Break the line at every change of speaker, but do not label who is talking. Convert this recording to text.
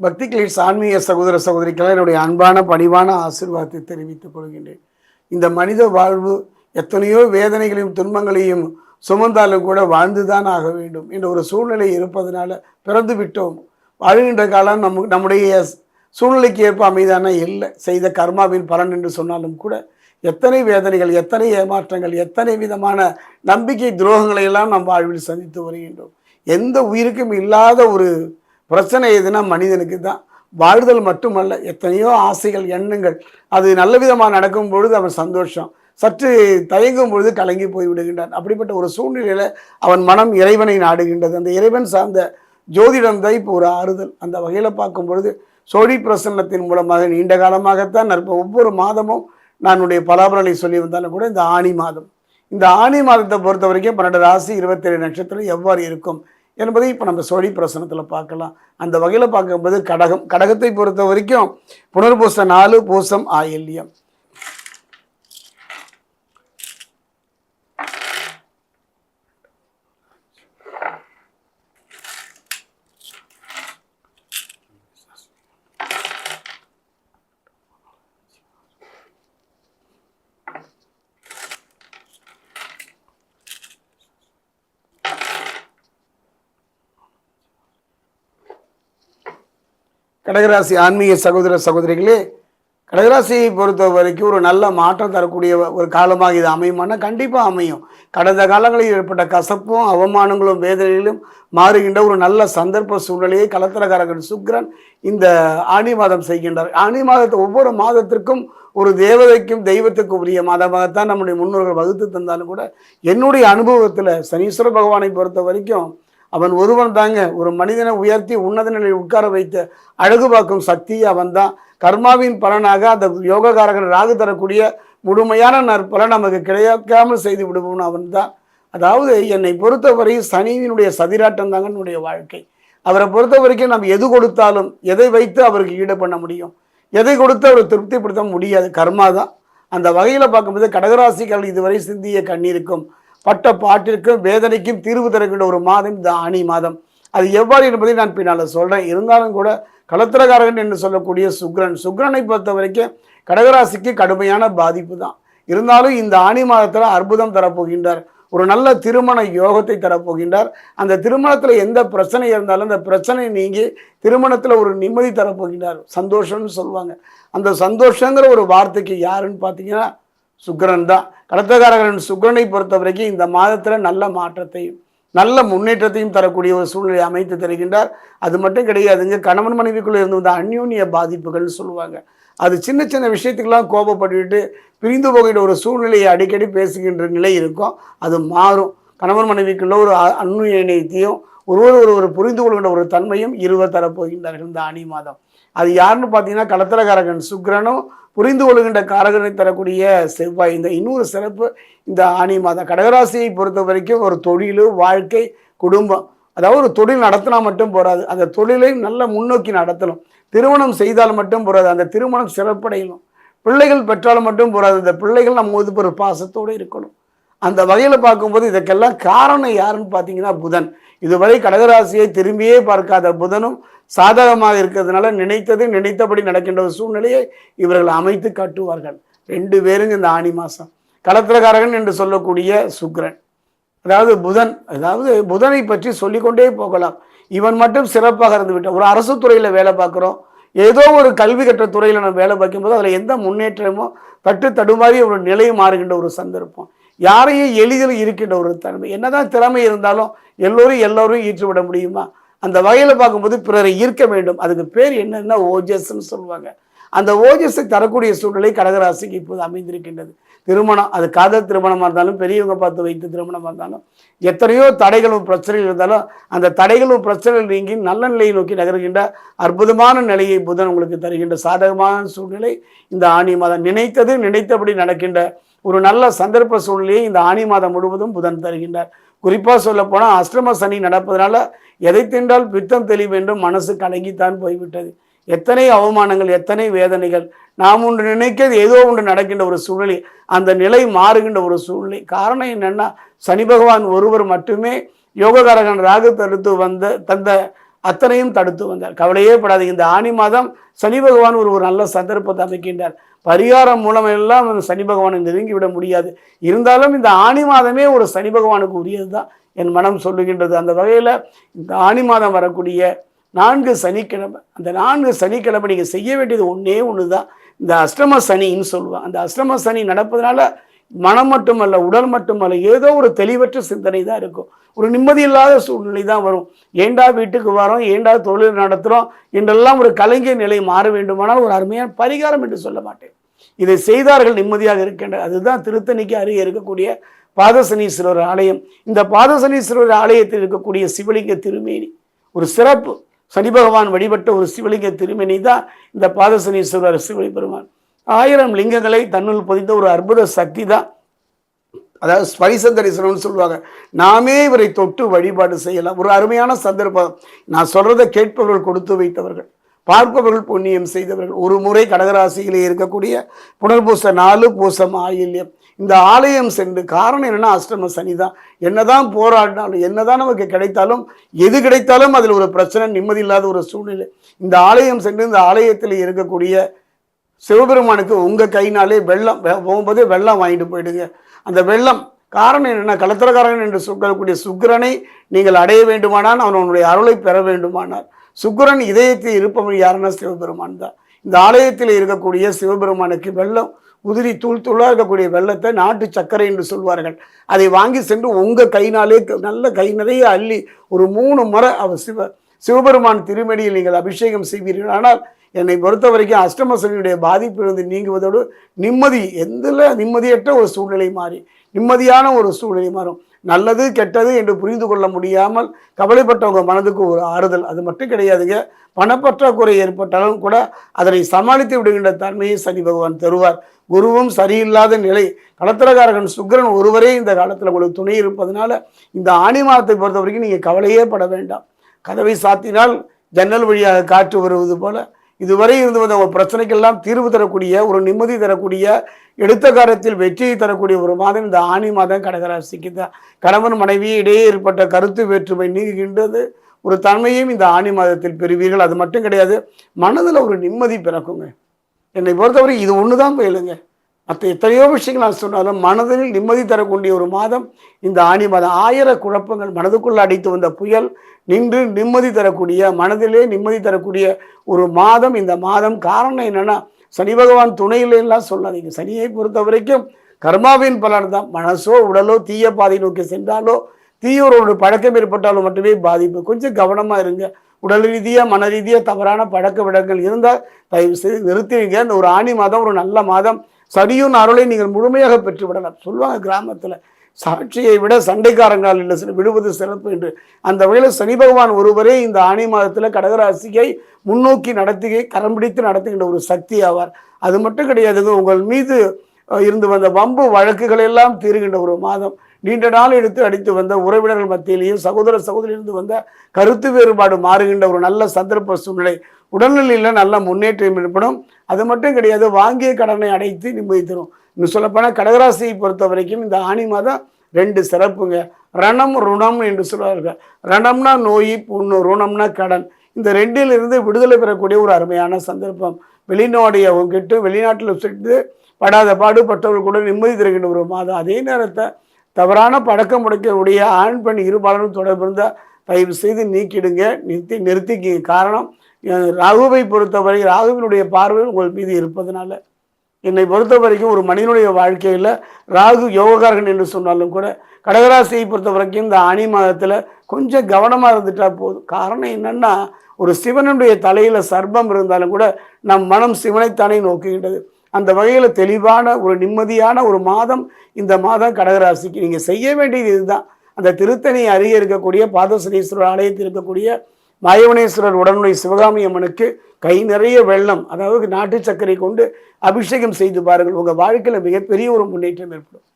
பக்தி கிளீட்ஸ் ஆன்மீக சகோதர சகோதரிக்கெல்லாம் என்னுடைய அன்பான பணிவான ஆசிர்வாதத்தை தெரிவித்துக் கொள்கின்றேன். இந்த மனித வாழ்வு எத்தனையோ வேதனைகளையும் துன்பங்களையும் சுமந்தாலும் கூட வாழ்ந்துதான் ஆக வேண்டும் என்ற ஒரு சூழ்நிலை இருப்பதனால பிறந்து விட்டோம். வாழ்கின்ற காலம் நம் நம்முடைய சூழ்நிலைக்கு ஏற்ப அமைதான இல்லை. செய்த கர்மாவின் பலன் என்று சொன்னாலும் கூட எத்தனை வேதனைகள் எத்தனை ஏமாற்றங்கள் எத்தனை விதமான நம்பிக்கை துரோகங்களை எல்லாம் நம் வாழ்வில் சந்தித்து வருகின்றோம். எந்த உயிருக்கும் இல்லாத ஒரு பிரச்சனை எதுனா மனிதனுக்கு தான். வாழ்தல் மட்டுமல்ல எத்தனையோ ஆசைகள் எண்ணங்கள். அது நல்ல விதமாக நடக்கும் பொழுது அவன் சந்தோஷம். சற்று தயங்கும் பொழுது கலங்கி போய் விடுகின்றான். அப்படிப்பட்ட ஒரு சூழ்நிலையில் அவன் மனம் இறைவனை நாடுகின்றது. அந்த இறைவன் சார்ந்த ஜோதிடம் தான் இப்போ ஒரு ஆறுதல். அந்த வகையில் பார்க்கும் பொழுது சோழி பிரசன்னத்தின் மூலமாக நீண்ட காலமாகத்தான் நற்ப ஒவ்வொரு மாதமும் நானுடைய பலாபலனை சொல்லி வந்தாலும் கூட இந்த ஆணி மாதம். இந்த ஆணி மாதத்தை பொறுத்த வரைக்கும் பன்னெண்டு ராசி இருபத்தேழு நட்சத்திரம் எவ்வாறு இருக்கும்? என்பதை இப்போ நம்ம சோழி பிரசனத்தில் பார்க்கலாம். அந்த வகையில் பார்க்கும்போது கடகம் கடகத்தை பொறுத்த வரைக்கும் புனர்பூச நாலு பூசம் ஆயில்யம். கடகராசி ஆன்மீக சகோதர சகோதரிகளே கடகராசியை பொறுத்த வரைக்கும் ஒரு நல்ல மாற்றம் தரக்கூடிய ஒரு காலமாக இது அமையுமானா கண்டிப்பாக அமையும். கடந்த காலங்களில் ஏற்பட்ட கசப்பும் அவமானங்களும் வேதனைகளும் மாறுகின்ற ஒரு நல்ல சந்தர்ப்ப சூழ்நிலையை கலத்திரகாரகன் சுக்கிரன் இந்த ஆணி மாதம் செய்கின்றார். ஆணி மாதத்தை ஒவ்வொரு மாதத்திற்கும் ஒரு தேவதைக்கும் தெய்வத்துக்கும் உரிய மாதமாகத்தான் நம்முடைய முன்னோர்கள் வகுத்து தந்தாலும் கூட என்னுடைய அனுபவத்தில் சனீஸ்வர பகவானை பொறுத்த வரைக்கும் அவன் ஒருவன் தாங்க. ஒரு மனிதனை உயர்த்தி உன்னத நிலையில் உட்கார வைத்த அழகு பார்க்கும் சக்தி அவன் தான் கர்மாவின் பலனாக அந்த யோககாரகன் ராகு தரக்கூடிய முழுமையான நற்பலன் நமக்கு கிடைக்காமல் செய்து விடுவோம் அவன்தான். அதாவது என்னை பொறுத்தவரை சனியினுடைய சதிராட்டம் தாங்க என்னுடைய வாழ்க்கை. அவரை பொறுத்த வரைக்கும் நம்ம எது கொடுத்தாலும் எதை வைத்து அவருக்கு ஈடு பண்ண முடியும்? எதை கொடுத்து அவரை திருப்திப்படுத்த முடியாது? கர்மா தான் அந்த வகையில் பார்க்கும்போது கடகராசிகள் இதுவரை சிந்திய கண்ணீருக்கும் பட்ட பாட்டிற்கும் வேதனைக்கும் தீர்வு தருகின்ற ஒரு மாதம் இந்த ஆணி மாதம். அது எவ்வாறு என்பதை நான் பின்னால் சொல்கிறேன் இருந்தாலும் கூட கலத்திரகாரகன் என்று சொல்லக்கூடிய சுக்ரன் சுக்ரனை பொறுத்த வரைக்கும் கடகராசிக்கு கடுமையான பாதிப்பு தான். இருந்தாலும் இந்த ஆணி மாதத்தில் அற்புதம் தரப்போகின்றார். ஒரு நல்ல திருமண யோகத்தை தரப்போகின்றார். அந்த திருமணத்தில் எந்த பிரச்சனை இருந்தாலும் அந்த பிரச்சனை நீங்கி திருமணத்தில் ஒரு நிம்மதி தரப்போகின்றார். சந்தோஷம்னு சொல்லுவாங்க. அந்த சந்தோஷங்கிற ஒரு வார்த்தைக்கு யாருன்னு பார்த்தீங்கன்னா சுக்கரன் தான். கடத்தக்காரகன் சுக்கிரனை பொறுத்த வரைக்கும் இந்த மாதத்தில் நல்ல மாற்றத்தையும் நல்ல முன்னேற்றத்தையும் தரக்கூடிய ஒரு சூழ்நிலை அமைத்து தருகின்றார். அது மட்டும் கிடையாதுங்க கணவன் மனைவிக்குள்ளே இருந்து வந்த அந்யோன்ய பாதிப்புகள்னு சொல்லுவாங்க. அது சின்ன சின்ன விஷயத்துக்கெல்லாம் கோபப்பட்டுவிட்டு பிரிந்து போகின்ற ஒரு சூழ்நிலையை அடிக்கடி பேசுகின்ற நிலை இருக்கும். அது மாறும். கணவன் மனைவிக்குள்ள ஒரு அ- அந்நியத்தையும் ஒருவர் ஒருவர் புரிந்து கொள்கின்ற ஒரு தன்மையும் இருவர் தரப்போகின்றார்கள் இந்த ஆணி மாதம். அது யாருன்னு பார்த்தீங்கன்னா களத்திரகாரகன் சுக்ரனும் புரிந்து கொள்கின்ற காரகனை தரக்கூடிய செவ்வாய். இந்த இன்னொரு சிறப்பு இந்த ஆணி மாதம். கடகராசியை பொறுத்த வரைக்கும் ஒரு தொழில் வாழ்க்கை குடும்பம். அதாவது ஒரு தொழில் நடத்தினா மட்டும் போகாது அந்த தொழிலையும் நல்ல முன்னோக்கி நடத்தணும். திருமணம் செய்தால் மட்டும் போகாது அந்த திருமணம் சிறப்படையணும். பிள்ளைகள் பெற்றாலும் மட்டும் போகாது அந்த பிள்ளைகள் நம்ம மீது ஒரு பாசத்தோடு இருக்கணும். அந்த வகையில் பார்க்கும்போது இதுக்கெல்லாம் காரணம் யாருன்னு பார்த்தீங்கன்னா புதன். இதுவரை கடகராசியை திரும்பியே பார்க்காத புதனும் சாதகமாக இருக்கிறதுனால நினைத்தது நினைத்தபடி நடக்கின்ற ஒரு சூழ்நிலையை இவர்கள் அமைத்து காட்டுவார்கள். ரெண்டு பேரும் இந்த ஆணி மாதம் களத்திரகாரகன் என்று சொல்லக்கூடிய சுக்ரன் அதாவது புதன் அதாவது புதனை பற்றி சொல்லிக்கொண்டே போகலாம். இவன் மட்டும் சிறப்பாக இருந்து விட்டான். ஒரு அரசு துறையில் வேலை பார்க்குறோம். ஏதோ ஒரு கல்வி கற்ற துறையில் நம்ம வேலை பார்க்கும்போது அதில் எந்த முன்னேற்றமோ தட்டு தடுமாறி ஒரு நிலை மாறுகின்ற ஒரு சந்தர்ப்பம். யாரையும் எளிதில் இருக்கின்ற ஒரு தன்மை. என்னதான் திறமை இருந்தாலும் எல்லோரும் எல்லோரும் ஈற்றுவிட முடியுமா? அந்த வகையில் பார்க்கும்போது பிறரை ஈர்க்க வேண்டும். அதுக்கு பேர் என்னென்ன ஓஜஸ்ன்னு சொல்லுவாங்க. அந்த ஓஜஸை தரக்கூடிய சூழ்நிலை கடகராசிக்கு இப்போது அமைந்திருக்கின்றது. திருமணம் அது காதல் திருமணமாக இருந்தாலும் பெரியவங்க பார்த்து வைத்து திருமணமாக இருந்தாலும் எத்தனையோ தடைகளும் பிரச்சனைகள் இருந்தாலும் அந்த தடைகளும் பிரச்சனைகள் நீங்கி நல்ல நிலையை நோக்கி நகர்கின்ற அற்புதமான நிலையை புதன் உங்களுக்கு தருகின்ற சாதகமான சூழ்நிலை இந்த ஆணி மாதம். நினைத்தது நினைத்தபடி நடக்கின்ற ஒரு நல்ல சந்தர்ப்ப சூழ்நிலையை இந்த ஆணி மாதம் முழுவதும் புதன் தருகின்றார். குறிப்பாக சொல்ல போனால் அஷ்டம சனி நடப்பதனால எதை தின்றால் பித்தம் தெளிவு என்றும் மனசு கலங்கித்தான் போய்விட்டது. எத்தனை அவமானங்கள் எத்தனை வேதனைகள். நாம் ஒன்று நினைக்கிறது ஏதோ ஒன்று நடக்கின்ற ஒரு சூழ்நிலை அந்த நிலை மாறுகின்ற ஒரு சூழ்நிலை. காரணம் என்னென்னா சனி பகவான் ஒருவர் மட்டுமே யோககாரகன் ராகு தடுத்து வந்த தந்த அத்தனையும் தடுத்து வந்தார். கவலையே படாது இந்த ஆணி மாதம் சனி பகவான் ஒரு ஒரு நல்ல சந்தர்ப்பத்தை அமைக்கின்றார். பரிகாரம் மூலமெல்லாம் அந்த சனி பகவானை நெருங்கி விட முடியாது. இருந்தாலும் இந்த ஆணி மாதமே ஒரு சனி பகவானுக்கு உரியது தான் என் மனம் சொல்லுகின்றது. அந்த வகையில் இந்த ஆணி மாதம் வரக்கூடிய நான்கு சனிக்கிழமை அந்த நான்கு சனிக்கிழமை நீங்கள் செய்ய வேண்டியது ஒன்றே ஒன்று தான் இந்த அஷ்டம சனின்னு சொல்லுவாங்க. அந்த அஷ்டம சனி நடப்பதனால மனம் மட்டுமல்ல உடல் மட்டுமல்ல ஏதோ ஒரு தெளிவற்ற சிந்தனை தான் இருக்கும். ஒரு நிம்மதி இல்லாத சூழ்நிலை தான் வரும். ஏண்டா வீட்டுக்கு வரோம்? ஏண்டா தொழில் நடத்துகிறோம் என்றெல்லாம் ஒரு கலைஞர் நிலை மாற வேண்டுமானால் ஒரு அருமையான பரிகாரம் என்று சொல்ல மாட்டேன். இதை செய்தார்கள் நிம்மதியாக இருக்கின்ற அதுதான் திருத்தணிக்கு அருகே இருக்கக்கூடிய பாதசனீஸ்வரர் ஆலயம். இந்த பாதசனீஸ்வரர் ஆலயத்தில் இருக்கக்கூடிய சிவலிங்க திருமேனி ஒரு சிறப்பு. சனி பகவான் வழிபட்ட ஒரு சிவலிங்க திருமேனி தான் இந்த பாதசனீஸ்வரர் சிவலி பெருமான். ஆயிரம் லிங்கங்களை தன்னுள் பொதிந்த ஒரு அற்புத சக்தி தான். அதாவது ஸ்பரிச தரிசனம்னு சொல்லுவாங்க. நாமே இவரை தொட்டு வழிபாடு செய்யலாம். ஒரு அருமையான சந்தர்ப்பம். நான் சொல்றதை கேட்பவர்கள் கொடுத்து வைத்தவர்கள் பார்ப்பவர்கள் புண்ணியம் செய்தவர்கள். ஒரு முறை கடகராசியிலே இருக்கக்கூடிய புனர்பூச நாலு பூசம் ஆயில்யம். இந்த ஆலயம் சென்று காரணம் என்னன்னா அஷ்டம சனி தான். என்னதான் போராடினாலும் என்னதான் நமக்கு கிடைத்தாலும் எது கிடைத்தாலும் அதில் ஒரு பிரச்சனை நிம்மதி இல்லாத ஒரு சூழ்நிலை. இந்த ஆலயம் சென்று இந்த ஆலயத்தில் இருக்கக்கூடிய சிவபெருமானுக்கு உங்கள் கைனாலே வெள்ளம் வெ- போகும்போதே வெள்ளம் வாங்கிட்டு போயிடுங்க. அந்த வெள்ளம் காரணம் என்னென்னா கலத்திரக்காரன் என்று சொல்லக்கூடிய சுக்கிரனை நீங்கள் அடைய வேண்டுமானால் அவனுடைய அருளை பெற வேண்டுமானால். சுக்கிரன் இதயத்தில் இருப்பவன் யாருன்னா சிவபெருமான் தான். இந்த ஆலயத்தில் இருக்கக்கூடிய சிவபெருமானுக்கு வெள்ளம் உதிரி தூள் தூளாக இருக்கக்கூடிய வெள்ளத்தை நாட்டு சர்க்கரை என்று சொல்வார்கள். அதை வாங்கி சென்று உங்கள் கைனாலே க- நல்ல கை நிறைய அள்ளி ஒரு மூணு முறை அவர் சிவ சிவபெருமான் திருமடியில் நீங்கள் அபிஷேகம் செய்வீர்கள். ஆனால் என்னை பொறுத்த வரைக்கும் அஷ்டமசனியுடைய பாதிப்பிலிருந்து நீங்குவதோடு நிம்மதி எந்தில் நிம்மதியற்ற ஒரு சூழ்நிலை மாறி நிம்மதியான ஒரு சூழ்நிலை மாறும். நல்லது கெட்டது என்று புரிந்து கொள்ள முடியாமல் கவலைப்பட்டவங்க மனதுக்கு ஒரு ஆறுதல். அது மட்டும் கிடையாதுங்க. பணப்பற்றாக்குறை ஏற்பட்டாலும் கூட அதனை சமாளித்து விடுகின்ற தன்மையை சனி பகவான் தருவார். குருவும் சரியில்லாத நிலை. களத்திரகாரகன் சுக்கிரன் ஒருவரே இந்த காலத்தில் உங்களுக்கு துணை இருப்பதனால இந்த ஆணி மாதத்தை பொறுத்த வரைக்கும் நீங்கள் கவலையே பட வேண்டாம். கதவை சாத்தினால் ஜன்னல் வழியாக காற்று வருவது போல இதுவரை இருந்து வந்த ஒரு பிரச்சனைக்கெல்லாம் தீர்வு தரக்கூடிய ஒரு நிம்மதி தரக்கூடிய எடுத்த காலத்தில் வெற்றியை தரக்கூடிய ஒரு மாதம் இந்த ஆணி மாதம் கடகராசிக்கு தான். கணவன் மனைவி இடையே ஏற்பட்ட கருத்து வேற்றுமை நீங்குகின்றது. ஒரு தன்மையும் இந்த ஆணி மாதத்தில் பெறுவீர்கள். அது மட்டும் கிடையாது மனதில் ஒரு நிம்மதி பிறக்குங்க. என்னை பொறுத்தவரை இது ஒன்று தான் போயிலுங்க. மற்ற எத்தனையோ விஷயங்கள் நான் சொன்னாலும் மனதில் நிம்மதி தரக்கூடிய ஒரு மாதம் இந்த ஆணி மாதம். ஆயிர குழப்பங்கள் மனதுக்குள்ளே அடித்து வந்த புயல் நின்று நிம்மதி தரக்கூடிய மனதிலே நிம்மதி தரக்கூடிய ஒரு மாதம் இந்த மாதம். காரணம் என்னென்னா சனி பகவான் துணையிலெல்லாம் சொல்லாதீங்க. சனியை பொறுத்த வரைக்கும் கர்மாவின் பலன் தான். மனசோ உடலோ தீய பாதை நோக்கி சென்றாலோ தீயோரோட பழக்கம் ஏற்பட்டாலும் மட்டுமே பாதிப்பு. கொஞ்சம் கவனமாக இருங்க. உடல் ரீதியாக மன ரீதியாக தவறான பழக்க விடங்கள் இருந்தால் தயவு செய்து நிறுத்திவிங்க அந்த ஒரு ஆணி மாதம் ஒரு நல்ல மாதம். சனியும் அருளை நீங்கள் முழுமையாக பெற்று விடலாம் சொல்லுவாங்க கிராமத்தில் சாட்சியை விட சண்டைக்காரங்கால் இல்லை சில விடுவது சிறப்பு என்று. அந்த வகையில் சனி பகவான் ஒருவரே இந்த ஆணி மாதத்தில் கடகராசியை முன்னோக்கி நடத்தி கரம் பிடித்து நடத்துகின்ற ஒரு சக்தி ஆவார் அது மட்டும் கிடையாதுங்க உங்கள் மீது இருந்து வந்த வம்பு வழக்குகள் எல்லாம் தீருகின்ற ஒரு மாதம். நீண்ட நாள் எடுத்து அடித்து வந்த உறவினர்கள் மத்தியிலேயும் சகோதர சகோதரியிலிருந்து வந்த கருத்து வேறுபாடு மாறுகின்ற ஒரு நல்ல சந்தர்ப்ப சூழ்நிலை உடல்நிலையில் நல்ல முன்னேற்றம் ஏற்படும். அது மட்டும் கிடையாது வாங்கிய கடனை அடைத்து நிம்மதி தரும். இன்னும் சொல்லப்போனால் கடகராசியை பொறுத்த வரைக்கும் இந்த ஆணி மாதம் ரெண்டு சிறப்புங்க. ரணம் ருணம் என்று சொல்வார்கள். ரணம்னா நோய் புண்ணு ருணம்னா கடன். இந்த ரெண்டிலிருந்து விடுதலை பெறக்கூடிய ஒரு அருமையான சந்தர்ப்பம். வெளிநாடு அவங்ககிட்ட வெளிநாட்டில் சென்று படாத பாடுபட்டவர்கள் கூட நிம்மதி தருகின்ற ஒரு மாதம். அதே நேரத்தை தவறான பழக்கம் உடைக்கக்கூடிய ஆண் பெண் இருபாலரும் தொடர்பு இருந்தால் தயவு செய்து நீக்கிடுங்க. நிறுத்தி நிறுத்திக்கிங்க. காரணம் ராகுவை பொறுத்தவரை ராகுவினுடைய பார்வை உங்கள் மீது இருப்பதனால. என்னை பொறுத்த வரைக்கும் ஒரு மனிதனுடைய வாழ்க்கையில் ராகு யோகக்காரகன் என்று சொன்னாலும் கூட கடகராசியை பொறுத்த வரைக்கும் இந்த ஆணி மாதத்தில் கொஞ்சம் கவனமாக இருந்துட்டால் போதும். காரணம் என்னென்னா ஒரு சிவனுடைய தலையில் சர்ப்பம் இருந்தாலும் கூட நம் மனம் சிவனைத்தானே நோக்குகின்றது. அந்த வகையில் தெளிவான ஒரு நிம்மதியான ஒரு மாதம் இந்த மாதம் கடகராசிக்கு. நீங்கள் செய்ய வேண்டியது இதுதான். அந்த திருத்தணி அருகே இருக்கக்கூடிய பாதசனீஸ்வரர் ஆலயத்தில் இருக்கக்கூடிய மாயவனேஸ்வரர் உடனுடைய சிவகாமி அம்மனுக்கு கை நிறைய வெள்ளம் அதாவது நாட்டு சர்க்கரை கொண்டு அபிஷேகம் செய்து பாருங்கள். உங்கள் வாழ்க்கையில் மிகப்பெரிய ஒரு முன்னேற்றம் ஏற்படும்.